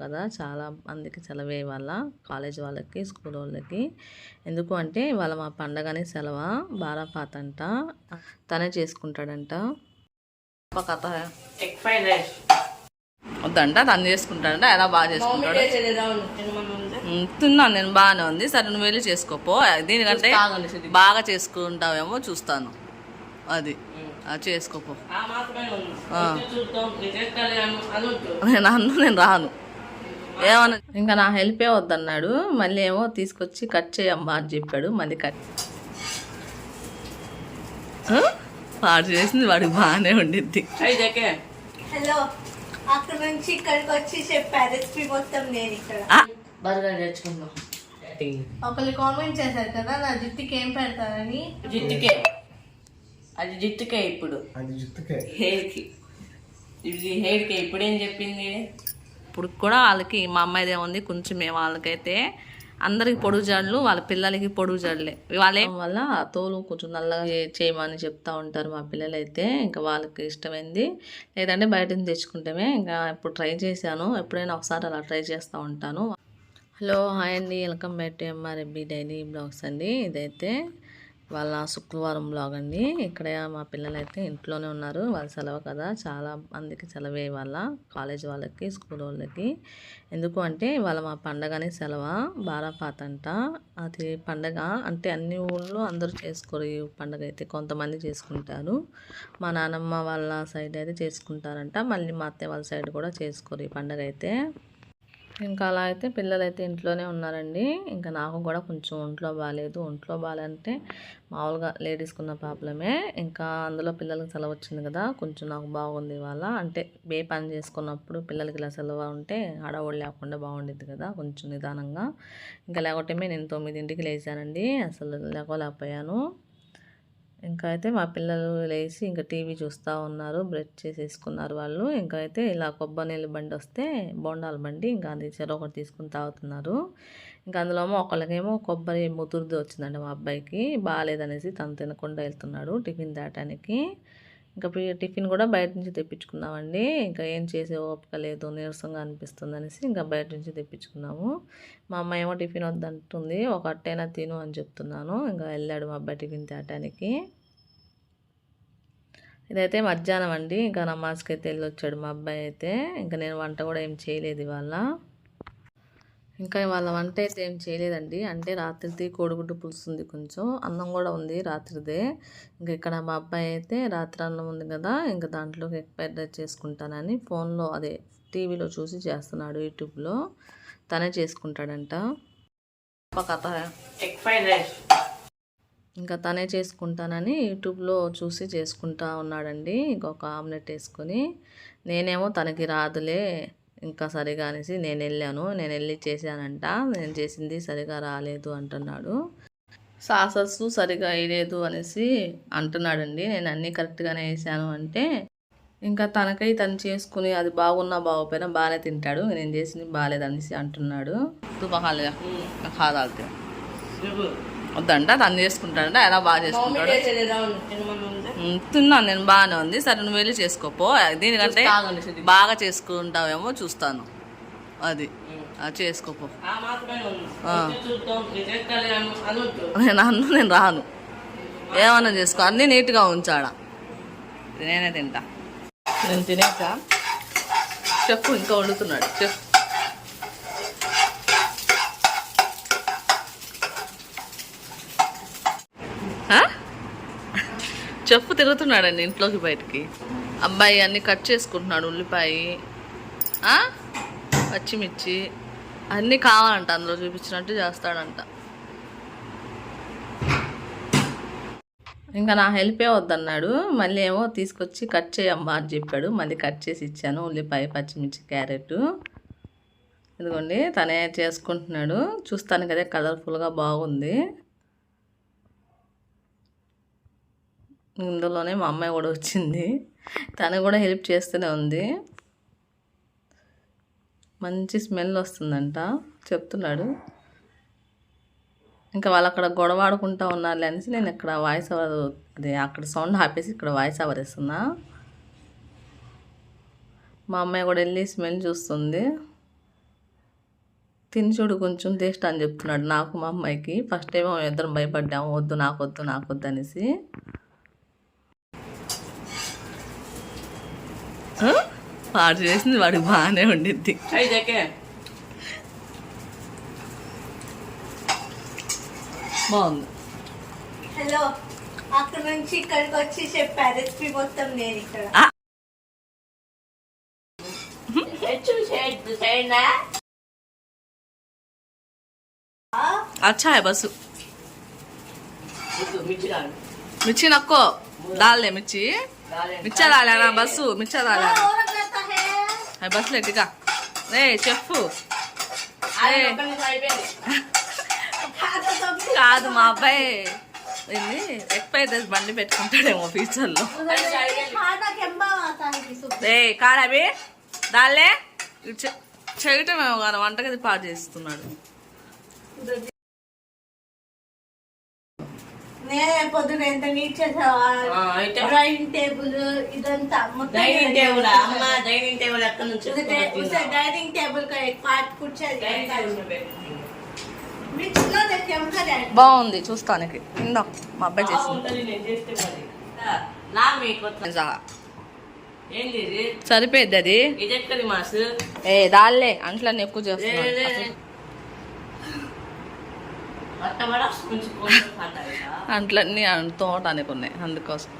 కదా! చాలా మందికి సెలవే ఇవాళ. కాలేజ్ వాళ్ళకి స్కూల్ వాళ్ళకి. ఎందుకు అంటే ఇవాళ మా పండగని సెలవ? బారాపాత్ అంట. తనే చేసుకుంటాడంట. కథ. వద్దంట. తను చేసుకుంటాడంట. ఎలా బాగా చేసుకుంటాడు. తిన్నాను నేను. బాగానే ఉంది. సరే నువ్వు వెళ్ళి చేసుకోపో. దీనికంటే. బాగా చేసుకుంటావేమో చూస్తాను. అది. చేసుకోపో. నేను అన్ను నేను రాను. ఏమన్నా ఇంకా నా హెల్పే వద్దన్నాడు. మళ్ళీ ఏమో తీసుకొచ్చి కట్ చేయమ్మా అని చెప్పాడు. మళ్ళీ కట్? వాడు చేసింది వాడికి బాగానే ఉండిద్ది. హలో అక్కడ నుంచి ఇక్కడికి వచ్చి చెప్పా రెసిపీ మొత్తం నేను ఇక్కడ. బర్గర్ తెచ్చుకుందాం ఒకళ్ళు కామెంట్ చేశారు కదా నా జుట్టుకి ఏం పెడతారని. జిత్తుకే అది జిత్తుకే ఇప్పుడు. అది జుట్టుకే. హెయిర్కి. ఇది హెయిర్కి. ఇప్పుడు ఏం చెప్పింది? ఇప్పుడు కూడా వాళ్ళకి మా అమ్మాయిది ఏముంది కొంచెం వాళ్ళకైతే అందరికి పొడుగు జాడలు వాళ్ళ పిల్లలకి పొడుగు జడలే. వాళ్ళే వల్ల తోలు కొంచెం నల్లగా చేయమని చెప్తా ఉంటారు మా పిల్లలైతే. ఇంకా వాళ్ళకి ఇష్టమైంది. లేదంటే బయట నుంచి తెచ్చుకుంటామే. ఇంకా ఇప్పుడు ట్రై చేశాను. ఎప్పుడైనా ఒకసారి అలా ట్రై చేస్తూ ఉంటాను. హలో హాయ్ అండి. వెల్కమ్ బ్యాక్ టు ఎంఆర్ఎబ్బి డైలీ బ్లాగ్స్ అండి. ఇదైతే వాళ్ళ శుక్రవారం బ్లాగ్ అండి ఇక్కడ మా పిల్లలు అయితే ఇంట్లోనే ఉన్నారు. వాళ్ళ సెలవు కదా. చాలా మందికి సెలవే వాళ్ళ కాలేజ్ వాళ్ళకి స్కూల్ వాళ్ళకి. ఎందుకు అంటే వాళ్ళ మా పండగనే సెలవ? బారాపాత అంట. అది పండగ అంటే అన్ని ఊళ్ళో అందరూ చేసుకోరు ఈ పండగ అయితే. కొంతమంది చేసుకుంటారు. మా నానమ్మ వాళ్ళ సైడ్ అయితే చేసుకుంటారంట. మళ్ళీ మా అత్తయ్య వాళ్ళ సైడ్ కూడా చేసుకోరు ఈ పండగ అయితే. ఇంకా అలా అయితే పిల్లలు అయితే ఇంట్లోనే ఉన్నారండి. ఇంకా నాకు కూడా కొంచెం ఒంట్లో బాగాలేదు ఒంట్లో బాగాలంటే మామూలుగా లేడీస్కున్న ప్రాబ్లమే. ఇంకా అందులో పిల్లలకి సెలవు వచ్చింది కదా కొంచెం నాకు బాగుంది ఇవాళ. అంటే బే పని చేసుకున్నప్పుడు పిల్లలకి ఇలా సెలవు ఉంటే హడావుడి లేకుండా బాగుండిద్ది కదా కొంచెం నిదానంగా. ఇంకా లేకపోతే నేను తొమ్మిదింటికి లేచానండి. అసలు లేకపోలేకపోయాను ఇంకా అయితే మా పిల్లలు లేచి ఇంకా టీవీ చూస్తూ ఉన్నారు బ్రష్ చేసేసుకున్నారు వాళ్ళు. ఇంకా అయితే ఇలా కొబ్బరి నీళ్ళ బండి వస్తే బొండాల బండి ఇంకా అది చెర ఒకటి తీసుకుని తాగుతున్నారు. ఇంకా అందులో ఒకళ్ళకేమో కొబ్బరి ముదురుది వచ్చిందండి మా అబ్బాయికి. బాగాలేదనేసి తను తినకుండా వెళ్తున్నాడు టిఫిన్ దాటానికి. ఇంకా టిఫిన్ కూడా బయట నుంచి తెప్పించుకున్నామండి. ఇంకా ఏం చేసే ఓపిక లేదు నీరసంగా అనిపిస్తుంది అనేసి ఇంకా బయట నుంచి తెప్పించుకున్నాము. మా అమ్మ ఏమో టిఫిన్ వద్దంటుంది ఒక అట్టైనా తిను అని చెప్తున్నాను. ఇంకా వెళ్ళాడు మా అబ్బాయి టిఫిన్ తేటానికి ఇదైతే మధ్యాహ్నం అండి. ఇంకా నమాజ్కి అయితే వెళ్ళి వచ్చాడు మా అబ్బాయి అయితే. ఇంకా నేను వంట కూడా ఏం చేయలేదు ఇవాళ. ఇంకా వాళ్ళ వంట అయితే ఏం చేయలేదండి. అంటే రాత్రిది కోడిగుడ్డు పులుసు ఉంది కొంచెం. అన్నం కూడా ఉంది రాత్రిదే. ఇంకా ఇక్కడ మా అబ్బాయి అయితే రాత్రి అన్నం ఉంది కదా ఇంకా దాంట్లో ఎక్స్పైర్ చేసుకుంటానని ఫోన్లో అదే టీవీలో చూసి చేస్తున్నాడు యూట్యూబ్లో. తనే చేసుకుంటాడంట. ఒక కథ. Egg fried rice. ఇంకా తనే చేసుకుంటానని యూట్యూబ్లో చూసి చేసుకుంటా ఉన్నాడండి. ఇంకొక ఆమ్లెట్ వేసుకొని. నేనేమో తనకి రాదులే ఇంకా సరిగా అనేసి నేను వెళ్ళాను. నేను వెళ్ళి చేశానంట. నేను చేసింది సరిగా రాలేదు అంటున్నాడు. సాసస్ సరిగా వేయలేదు అనేసి అంటున్నాడండి. నేను అన్నీ కరెక్ట్గానే వేసాను అంటే. ఇంకా తనకై తను చేసుకుని అది బాగున్నా బాగోపోయినా బాగానే తింటాడు. నేను చేసింది బాగాలేదు అనేసి అంటున్నాడు. తుపహాలుగా కాదాలితే వద్దంట తను చేసుకుంటాడంట ఎలా బాగా చేసుకుంటాడు. తిన్నాను నేను బాగానే ఉంది. సరే నువ్వు వెళ్ళి చేసుకోపో. దీనికంటే. బాగా చేసుకుంటావేమో చూస్తాను. అది. అది చేసుకోపో. నేను అన్ను నేను రాను. ఏమన్నా చేసుకో. అన్నీ నీట్గా ఉంచాడా? నేనే తింటా. నేను తినేసా? చెప్పు ఇంకా వండుతున్నాడు. చెప్పు. చెప్పు తిరుగుతున్నాడండి ఇంట్లోకి బయటికి. అబ్బాయి అన్ని కట్ చేసుకుంటున్నాడు ఉల్లిపాయ పచ్చిమిర్చి అన్నీ కావాలంట అందులో చూపించినట్టు చేస్తాడంట. ఇంకా నా హెల్పే వద్దన్నాడు మళ్ళీ ఏమో తీసుకొచ్చి కట్ చేయమ్మా అని చెప్పాడు. మళ్ళీ కట్ చేసి ఇచ్చాను ఉల్లిపాయ పచ్చిమిర్చి క్యారెట్. ఇదిగోండి తనే చేసుకుంటున్నాడు. చూస్తాను కదా కలర్ఫుల్గా బాగుంది. ఇందులోనే మా అమ్మాయి కూడా వచ్చింది. తను కూడా హెల్ప్ చేస్తూనే ఉంది. మంచి స్మెల్ వస్తుందంట చెప్తున్నాడు. ఇంకా వాళ్ళు అక్కడ గొడవ ఆడుకుంటా ఉన్నారు అనేసి నేను ఇక్కడ వాయిస్ ఓవర్ అదే అక్కడ సౌండ్ ఆపేసి ఇక్కడ వాయిస్ ఓవర్ ఇస్తున్నా మా అమ్మాయి కూడా వెళ్ళి స్మెల్ చూస్తుంది. తిని చూడు కొంచెం టేస్ట్ అని చెప్తున్నాడు నాకు మా అమ్మాయికి. ఫస్ట్ టైం ఇద్దరం భయపడ్డాము వద్దు నాకు వద్దు నాకు వద్దు అనేసి. వాడు చేసింది వాడికి బాగానే ఉండిద్ది అయి దగ్గర బాగుంది హలో అక్కడ నుంచి ఇక్కడికి వచ్చి చెప్పా రెసిపీ మొత్తం నేను ఇక్కడ చూసేది సైనా అచ్చా హై బస్సు ఇది మిర్చి కాదు మిర్చి నక్కో మిక్చర్ రాలేనా బస్సు మిక్చర్ రాలేనా బస్సు ఎట్టుగా రే చెప్పు కాదు మా అబ్బాయి దీన్ని ఎక్స్పైర్ చేసి బండి పెట్టుకుంటాడేమో ఫ్యూచర్లో రే కాడవి దాలే చేయటమేమో కానీ వంటగది పాడు చేస్తున్నాడు పొద్దున ఎంత నీట్ చేసావా? డైనింగ్ టేబుల్ ఇదంతా డైనింగ్ టేబుల్ డైనింగ్ టేబుల్ నుంచి డైనింగ్ టేబుల్ కూర్చోది. బాగుంది చూస్తానికి ఇందా మా అబ్బాయి చేసింది. సరిపోయింది అది? ఏ దాల్లే అంట్లన్నీ ఎక్కువ చేస్తున్నా అట్లన్నీ తోటానికి ఉన్నాయి అందుకోసం.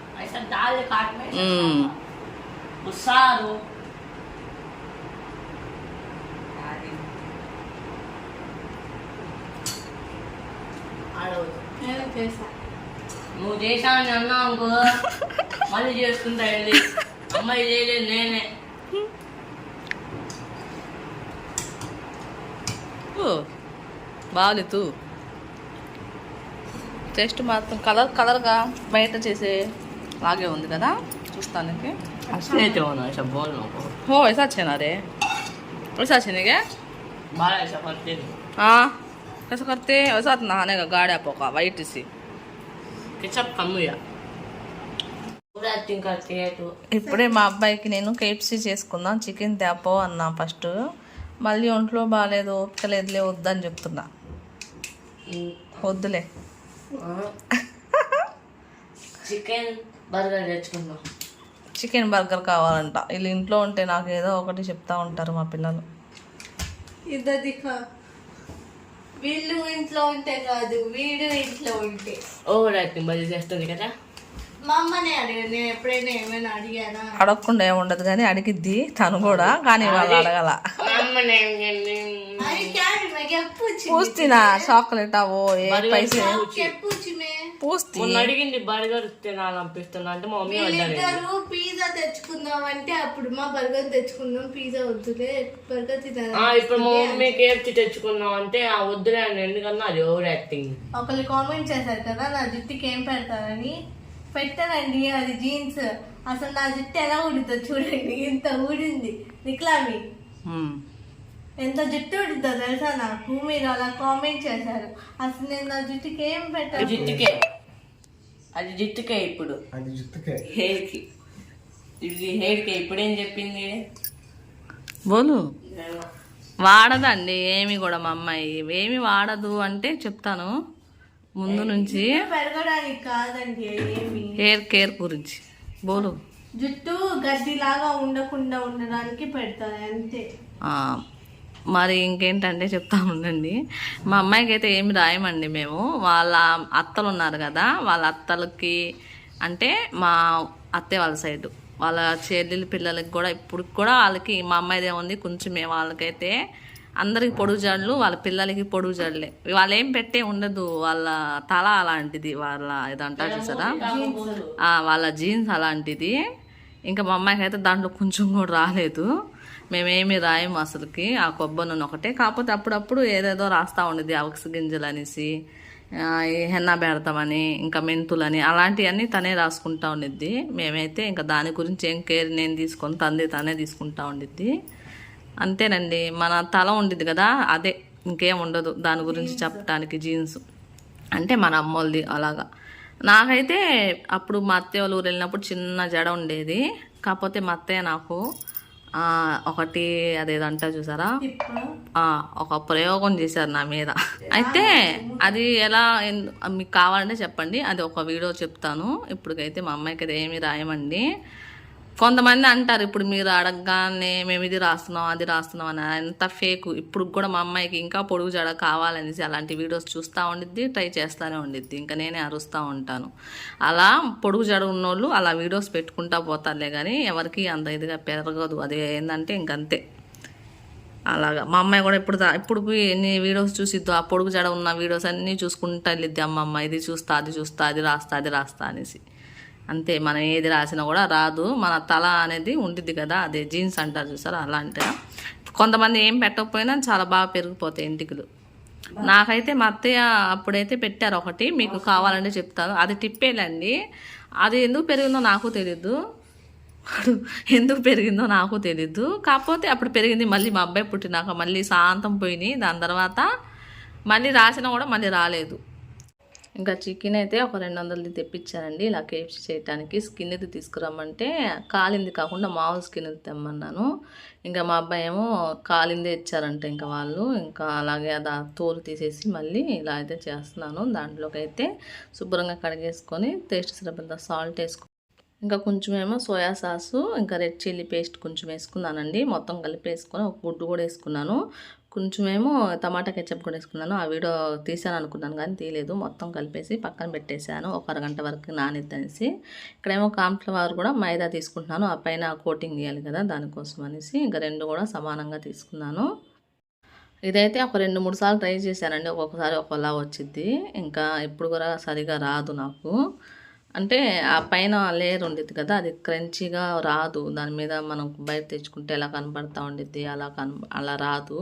నువ్వు చేసా అని అన్నావు అనుకో. మళ్ళీ చేసుకుంటా వెళ్ళి. అమ్మాయి చేయలేదు నేనే. బాగాలేదు టేస్ట్ మాత్రం కలర్ కలర్గా బయట చేసే లాగే ఉంది కదా చూస్తానికి అయితే ఉన్నా ऐसा बोल ना हो ऐसा अच्छे ना रे ऐसा अच्छे नहीं क्या बाहर ऐसा करते नहीं हाँ कैसे करते हैं वैसा नहाने का गाड़ा पोका वाइट सी केचप कम हुआ पूरा एक्टिंग करती है तू ఇప్పుడే మా అబ్బాయికి నేను కేఎఫ్సీ చేసుకుందాం చికెన్ తేపో అన్నా ఫస్ట్ మళ్ళీ ఒంట్లో బాగాలేదు ఓపిక లేదులే వద్దని చెప్తున్నా వద్దులే చికెన్ బర్గర్ తెచ్చుకుందాం. చికెన్ బర్గర్ కావాలంట. వీళ్ళు ఇంట్లో ఉంటే నాకు ఏదో ఒకటి చెప్తా ఉంటారు మా పిల్లలు. ఇద్దరు వీళ్ళు ఇంట్లో ఉంటే కాదు వీడు ఇంట్లో ఉంటే. ఓవర్ యాక్టింగ్ బలి చేస్తుంది కదా? మా అమ్మనే అడిగాను నేను ఎప్పుడైనా ఏమైనా అడిగానా? అడగకుండా ఏముండదు కానీ అడిగిద్ది తను కూడా కానీ వాళ్ళు అడగల. పూస్తినా? చాక్లెట్ అవో ఏ పైసే పూస్తి. మొన్న అడిగింది బర్గర్ తినాలి అనిపిస్తున్నా అంటే మా మమ్మీ ఇద్దరు పిజ్జా తెచ్చుకుందాం అంటే అప్పుడు మా బర్గర్ తెచ్చుకుందాం పిజ్జా వద్దులే బర్గర్ తినాలి ఇప్పుడు మా మమ్మీ కేఎఫ్సి తెచ్చుకుందాం అంటే ఆ వద్దులే అని ఎందుకన్నా అది ఓవర్ యాక్టింగ్. ఒకళ్ళు కామెంట్ చేశారు కదా నా జుట్టుకి ఏం పెడతారని. పెట్టారండి అది జీన్స్. అసలు నా జుట్టు ఎలా ఉండిద్దో చూడండి. ఇంత ఊడింది. నిక్లామి ఎంత జుట్టు ఊడుతుందో తెలుసా నాకు? మీరు అలా కామెంట్ చేశారు. అసలు నేను నా జుట్టుకి ఏం పెట్టాను? జిట్టుకే. అది జిట్టుకే ఇప్పుడు. అది జుట్టుకే. హెయిర్కి ఇది హెయిర్కి ఇప్పుడేం చెప్పింది? బోలు వాడదండి ఏమి కూడా మా అమ్మాయి. ఏమి వాడదు అంటే చెప్తాను. ముందు నుంచి పెరగడానికి కాదండి ఏమి. హెయిర్ కేర్ గురించి. బోలు. జుట్టు గడ్డిలాగా ఉండకుండా ఉండడానికి పెడతారు అంతే. ఆ, మరి ఇంకేంటంటే చెప్తా ఉండండి. మా అమ్మాయికి అయితే ఏమి రాయమండి మేము. వాళ్ళ అత్తలు ఉన్నారు కదా వాళ్ళ అత్తలకి అంటే మా అత్తే వాళ్ళ సైడ్. వాళ్ళ చెల్లెల పిల్లలకి కూడా ఇప్పుడు కూడా వాళ్ళకి మా అమ్మాయిదే ఉంది కొంచెమే వాళ్ళకైతే అందరికి పొడుగు జడలు వాళ్ళ పిల్లలకి పొడుగు జడలే. వాళ్ళు ఏం పెట్టే ఉండదు వాళ్ళ తల అలాంటిది వాళ్ళ ఇదంటారు చూసారా? వాళ్ళ జీన్స్ అలాంటిది. ఇంకా మా అమ్మాయికి అయితే దాంట్లో కొంచెం కూడా రాలేదు. మేమేమి రాయము అసలుకి. ఆ కొబ్బరి నూనె ఒకటే. కాకపోతే అప్పుడప్పుడు ఏదేదో రాస్తా ఉండేది. అవక్స్ గింజలు అనేసి హెన్నా పెడతామని ఇంకా మెంతులని అలాంటివన్నీ తనే రాసుకుంటా ఉండిద్ది. మేమైతే ఇంకా దాని గురించి ఏం కేర్ నేను తీసుకొని తంది తనే తీసుకుంటా ఉండిద్ది. అంతేనండి. మన తల ఉండిద్ది కదా. అదే. ఇంకేం ఉండదు దాని గురించి చెప్పడానికి జీన్స్. అంటే మన అమ్మోళ్ళది అలాగా. నాకైతే అప్పుడు మా అత్తయ్య వాళ్ళ ఊరు వెళ్ళినప్పుడు చిన్న జడ ఉండేది. కాకపోతే మా అత్తయ్య నాకు ఒకటి అదేదో అంటా చూసారా ఒక ప్రయోగం చేశారు నా మీద. అయితే అది ఎలా మీకు కావాలంటే చెప్పండి. అది ఒక వీడియో చెప్తాను. ఇప్పటికైతే మా అమ్మాయికి అది ఏమి రాయమండి. కొంతమంది అంటారు ఇప్పుడు మీరు అడగగానే మేము ఇది రాస్తున్నాం అది రాస్తున్నాం అని. అంత ఫేక్. ఇప్పుడు కూడా మా అమ్మాయికి ఇంకా పొడుగు జడ కావాలనేసి అలాంటి వీడియోస్ చూస్తూ ఉండిద్ది ట్రై చేస్తూనే ఉండిద్ది. ఇంకా నేనే అరుస్తూ ఉంటాను. అలా పొడుగు జడ ఉన్నోళ్ళు అలా వీడియోస్ పెట్టుకుంటా పోతారులే కానీ ఎవరికి అంత ఇదిగా పెరగదు. అది ఏంటంటే ఇంకంతే. అలాగా. మా అమ్మాయి కూడా ఇప్పుడు ఇప్పుడు ఎన్ని వీడియోస్ చూసిద్దు ఆ పొడుగు జడ ఉన్న వీడియోస్ అన్నీ చూసుకుంటా వెళ్ళిద్ది. అమ్మమ్మ ఇది చూస్తా అది చూస్తా అది రాస్తా అది రాస్తా అనేసి. అంతే మనం ఏది రాసినా కూడా రాదు. మన తల అనేది ఉండిద్ది కదా అదే జీన్స్ అంటారు చూసారా అలాంటి కొంతమంది ఏం పెట్టకపోయినా చాలా బాగా పెరిగిపోతాయి ఇంటికులు. నాకైతే మా అత్తయ్య అప్పుడైతే పెట్టారు ఒకటి మీకు కావాలంటే చెప్తాను. అది టిప్పేలండి అది ఎందుకు పెరిగిందో నాకు తెలీదు. ఎందుకు పెరిగిందో నాకు తెలీదు. కాకపోతే అప్పుడు పెరిగింది మళ్ళీ మా అబ్బాయి పుట్టినాక మళ్ళీ శాంతం పోయినాయి. దాని తర్వాత మళ్ళీ రాసినా కూడా మళ్ళీ రాలేదు. ఇంకా చికెన్ అయితే ఒక రెండు వందలది తెప్పించానండి. ఇలా కేఎఫ్సీ చేయడానికి స్కిన్ది తీసుకురమ్మంటే కాలింది కాకుండా మామూలు స్కిన్ తెమ్మన్నాను. ఇంకా మా అబ్బాయి ఏమో కాలిందే ఇచ్చారంట ఇంకా వాళ్ళు. ఇంకా అలాగే అది తోలు తీసేసి మళ్ళీ ఇలా అయితే చేస్తున్నాను. దాంట్లోకి అయితే శుభ్రంగా కడిగేసుకొని టేస్ట్ సరిపడంత సాల్ట్ వేసుకొని ఇంకా కొంచెం ఏమో సోయా సాసు ఇంకా రెడ్ చిల్లీ పేస్ట్ కొంచెం వేసుకున్నానండి. మొత్తం కలిపి వేసుకొని ఒక గుడ్డు కూడా వేసుకున్నాను. కొంచెమేమో టమాటా కెచ్చప్ కూడా వేసుకున్నాను. ఆ వీడియో తీసాను అనుకున్నాను కానీ తీయలేదు. మొత్తం కలిపేసి పక్కన పెట్టేశాను. ఒక అరగంట వరకు నానిద్దనేసి ఇక్కడేమో కాన్ఫ్లవర్ కూడా మైదా తీసుకుంటున్నాను. ఆ పైన కోటింగ్ ఇవ్వాలి కదా దానికోసం అనేసి ఇంకా రెండు కూడా సమానంగా తీసుకున్నాను. ఇదైతే ఒక రెండు మూడు సార్లు ట్రై చేశానండి. ఒక్కొక్కసారి ఒకలా వచ్చింది ఇంకా ఇప్పుడు కూడా సరిగా రాదు నాకు. అంటే ఆ పైన లేయర్ ఉండిద్ది కదా అది క్రంచీగా రాదు. దాని మీద మనం బయట తెచ్చుకుంటే ఎలా కనబడతా ఉండిద్ది అలా కన అలా రాదు.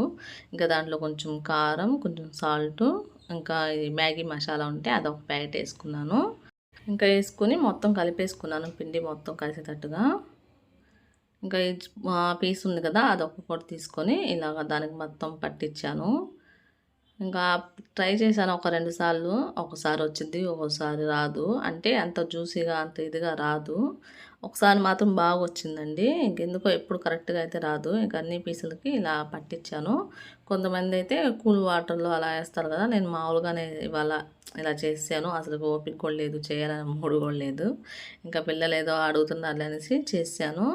ఇంకా దాంట్లో కొంచెం కారం కొంచెం సాల్ట్ ఇంకా ఈ మ్యాగీ మసాలా ఉంటే అదొక ప్యాకెట్ వేసుకున్నాను. ఇంకా వేసుకుని మొత్తం కలిపేసుకున్నాను పిండి మొత్తం కలిసేటట్టుగా. ఇంకా ఈ పీస్ ఉంది కదా అదొక పొడి తీసుకొని ఇలాగ దానికి మొత్తం పట్టించాను ఇంకా ట్రై చేశాను ఒక రెండు సార్లు. ఒకసారి వచ్చింది ఒక్కోసారి రాదు. అంటే అంత జ్యూసీగా అంత ఇదిగా రాదు. ఒకసారి మాత్రం బాగా వచ్చిందండి. ఇంకెందుకో ఎప్పుడు కరెక్ట్గా అయితే రాదు. ఇంకా అన్ని పీసులకి ఇలా పట్టించాను కొంతమంది అయితే కూల్ వాటర్లో అలా వేస్తారు కదా నేను మామూలుగానే ఇవాళ ఇలా చేశాను అసలు ఓపిక కూడా లేదు చేయాలని మూడు కూడా లేదు. ఇంకా పిల్లలు ఏదో అడుగుతున్నారు అనేసి చేశాను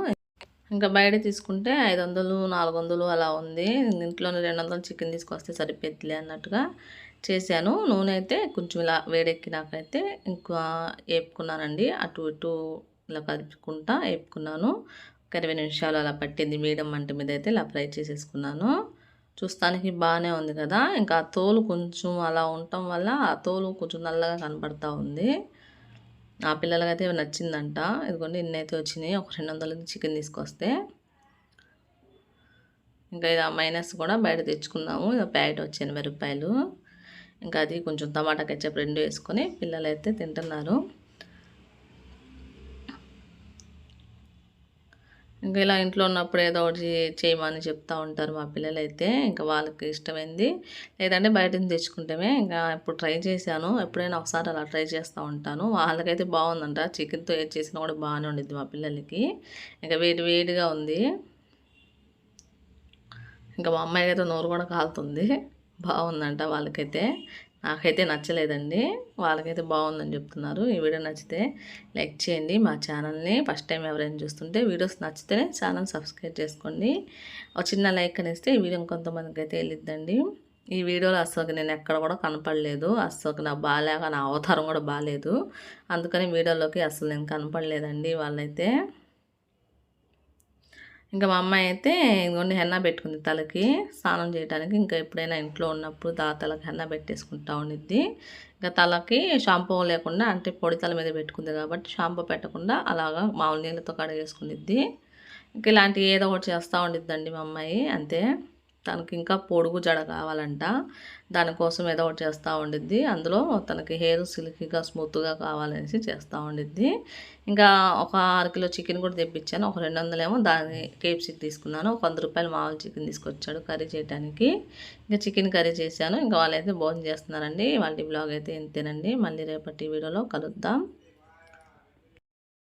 ఇంకా బయట తీసుకుంటే ఐదు వందలు నాలుగు వందలు అలా ఉంది. ఇంట్లోనే రెండు వందలు చికెన్ తీసుకొస్తే సరిపోద్దిలే అన్నట్టుగా చేశాను. నూనె అయితే కొంచెం ఇలా వేడెక్కినాకైతే ఇంకా వేపుకున్నానండి అటు ఇటు ఇలా కలుపుకుంటా వేపుకున్నాను ఒక ఇరవై నిమిషాలు అలా పట్టింది మీడియం మంట మీద అయితే ఇలా ఫ్రై చేసేసుకున్నాను. చూస్తానికి బాగానే ఉంది కదా. ఇంకా ఆ తోలు కొంచెం అలా ఉండటం వల్ల ఆ తోలు కొంచెం నల్లగా కనపడతా ఉంది. ఆ పిల్లలకైతే నచ్చిందంట. ఇదిగోండి ఇన్నైతే వచ్చినాయి. ఒక రెండు వందలకి చికెన్ తీసుకొస్తే. ఇంకా ఇది మైనస్ కూడా బయట తెచ్చుకున్నాము ఇది ప్యాకెట్ వచ్చి ఎనభై రూపాయలు. ఇంకా అది కొంచెం టమాటా కెచ్చప్ రెండు వేసుకొని పిల్లలైతే తింటున్నారు. ఇంకా ఇలా ఇంట్లో ఉన్నప్పుడు ఏదో ఒకటి చేయమని చెప్తూ ఉంటారు మా పిల్లలు అయితే ఇంకా వాళ్ళకి ఇష్టమైంది. లేదంటే బయట నుంచి తెచ్చుకుంటేమే. ఇంకా ఇప్పుడు ట్రై చేశాను. ఎప్పుడైనా ఒకసారి అలా ట్రై చేస్తూ ఉంటాను. వాళ్ళకైతే బాగుందంట. చికెన్తో ఏది చేసినా కూడా బాగానే ఉండిద్ది మా పిల్లలకి. ఇంకా వేడి వేడిగా ఉంది. ఇంకా మా అమ్మాయికి అయితే నోరు కూడా కాలుతుంది. బాగుందంట వాళ్ళకైతే. నాకైతే నచ్చలేదండి. వాళ్ళకైతే బాగుందని చెప్తున్నారు. ఈ వీడియో నచ్చితే లైక్ చేయండి. మా ఛానల్ని ఫస్ట్ టైం ఎవరైనా చూస్తుంటే వీడియోస్ నచ్చితేనే ఛానల్ సబ్స్క్రైబ్ చేసుకోండి. ఒక చిన్న లైక్ అనేస్తే ఈ వీడియో కొంతమందికి అయితే వెళ్ళిద్దండి. ఈ వీడియోలో అసలు నేను ఎక్కడ కూడా కనపడలేదు. అస్సలు నా బాగాలేక నా అవతారం కూడా బాగాలేదు అందుకని వీడియోలోకి అసలు నేను కనపడలేదండి వాళ్ళైతే. ఇంకా మా అమ్మాయి అయితే ఇంకొన్ని హెన్నా పెట్టుకుంది తలకి. స్నానం చేయడానికి ఇంకా ఎప్పుడైనా ఇంట్లో ఉన్నప్పుడు దా తలకి హెన్నా పెట్టేసుకుంటా ఉండిద్ది. ఇంకా తలకి షాంపూ లేకుండా అంటే పొడి తల మీద పెట్టుకుంది కాబట్టి షాంపూ పెట్టకుండా అలాగా మామూలు నీళ్ళతో కడిగేసుకునిద్ది ఇంకా ఇలాంటి ఏదో ఒకటి చేస్తూ ఉండిద్దండి మా అమ్మాయి అంతే. తనకి ఇంకా పొడుగు జడ కావాలంట. దానికోసం ఏదో ఒకటి చేస్తూ ఉండిద్ది. అందులో తనకి హెయిర్ సిల్కీగా స్మూత్గా కావాలనేసి చేస్తూ ఉండిద్ది. ఇంకా ఒక అరకిలో చికెన్ కూడా తెప్పించాను. ఒక రెండు వందలేమో దాని కేప్సీకి తీసుకున్నాను. ఒక వంద రూపాయలు మామూలు చికెన్ తీసుకొచ్చాడు కర్రీ చేయడానికి ఇంకా చికెన్ కర్రీ చేశాను. ఇంకా వాళ్ళైతే భోజనం చేస్తున్నారండి. వాళ్ళ బ్లాగ్ అయితే ఇంతేనండి. మళ్ళీ రేపటి వీడియోలో కలుద్దాం.